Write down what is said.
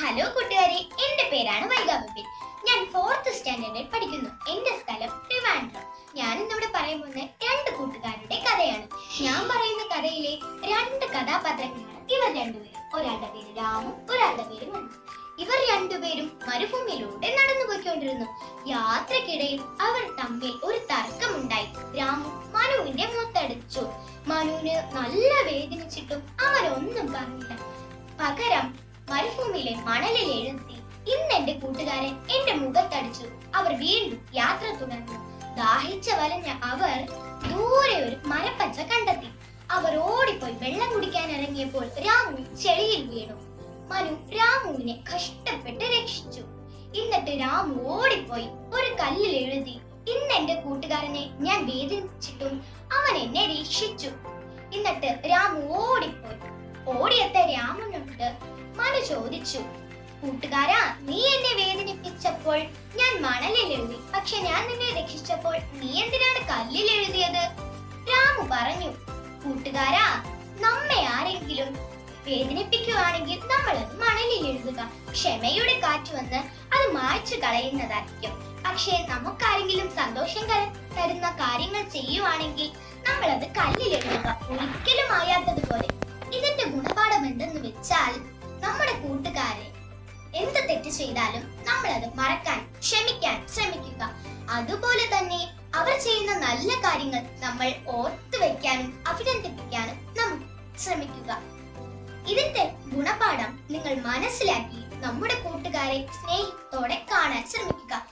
Hello കൂട്ടുകാരെ. എന്റെ പേരാണ് വൈഗ ഞാൻ ഫോർത്ത് സ്റ്റാൻഡേർഡിൽ പഠിക്കുന്നു. എന്റെ സ്ഥലം ട്രിവാൻഡ്രം. ഞാൻ ഇന്നിവിടെ പറയാൻ പോകുന്ന രണ്ട് കൂട്ടുകാരുടെ കഥയാണ്. ഞാൻ പറയുന്ന കഥയിലെ രണ്ട് കഥാപാത്രങ്ങളാണ് ഇവർ രണ്ടുപേരും. ഒരാളുടെ പേര് രാമു ഒരാളുടെ പേര് മനു ഇവർ രണ്ടുപേരും മരുഭൂമിയിലൂടെ നടന്നു പോയിക്കൊണ്ടിരുന്നു യാത്രക്കിടയിൽ അവർ തമ്മിൽ ഒരു തർക്കമുണ്ടായി. രാമു മനുവിന്റെ മുത്തടിച്ചു. മനുവിന് നല്ല വേദനിച്ചിട്ടും അവരൊന്നും പറഞ്ഞില്ല. പകരം മരുഭൂമിയിലെ മണലിൽ എഴുതി ഇന്ന് എന്റെ കൂട്ടുകാരൻ എന്റെ മുഖത്തടിച്ചു. അവർ വീണ്ടും യാത്ര തുടർന്നു. ദാഹിച്ച വലഞ്ഞ അവർ ദൂരെ ഒരു മരപ്പച്ച കണ്ടെത്തി. അവർ ഓടിപ്പോയി വെള്ളം കുടിക്കാൻ ഇറങ്ങിയപ്പോൾ രാമു ചെളിയിൽ വീണു. മനു രാമുവിനെ കഷ്ടപ്പെട്ട് രക്ഷിച്ചു. എന്നിട്ട് രാമു ഓടിപ്പോയി ഒരു കല്ലിൽ എഴുതി ഇന്ന് എന്റെ കൂട്ടുകാരനെ ഞാൻ വേദനിച്ചിട്ടും അവൻ എന്നെ രക്ഷിച്ചു. എന്നിട്ട് രാമു ഓടിപ്പോയി. ഓടിയെത്ത രാമനോട് ചോദിച്ചു കൂട്ടുകാരാ നീ എന്നെ വേദനിപ്പിച്ചപ്പോൾ ഞാൻ മണലിൽ എഴുതി. പക്ഷെ ഞാൻ നിന്നെ രക്ഷിച്ചപ്പോൾ നീ എന്തിനാണ് കല്ലിൽ എഴുതിയത്? രാമു പറഞ്ഞു കൂട്ടുകാരാ നമ്മെ ആരെങ്കിലും വേദനിപ്പിക്കുകയാണെങ്കിൽ നമ്മൾ മണലിൽ എഴുതുക. ക്ഷമയുടെ കാറ്റ് വന്ന് അത് മായ്ച്ചു കളയുന്നതായിരിക്കും. പക്ഷേ നമുക്കാരെങ്കിലും സന്തോഷം തരുന്ന കാര്യങ്ങൾ ചെയ്യുവാണെങ്കിൽ നമ്മൾ അത് കല്ലിൽ എഴുതുക. ഒരിക്കലും ആയാത്തതുപോലെ ഇതിന്റെ ഗുണപാഠം എന്തെന്ന് വെച്ചാൽ കൂട്ടുകാരെ എന്ത് തെറ്റ് ചെയ്താലും നമ്മൾ അത് മറക്കാൻ ക്ഷമിക്കാൻ ശ്രമിക്കുക. അതുപോലെ തന്നെ അവർ ചെയ്യുന്ന നല്ല കാര്യങ്ങൾ നമ്മൾ ഓർത്തു വെക്കാനും അഭിനന്ദിപ്പിക്കാനും നമ്മൾ ശ്രമിക്കുക. ഇതിന്റെ ഗുണപാഠം നിങ്ങൾ മനസ്സിലാക്കി നമ്മുടെ കൂട്ടുകാരെ സ്നേഹത്തോടെ കാണാൻ ശ്രമിക്കുക.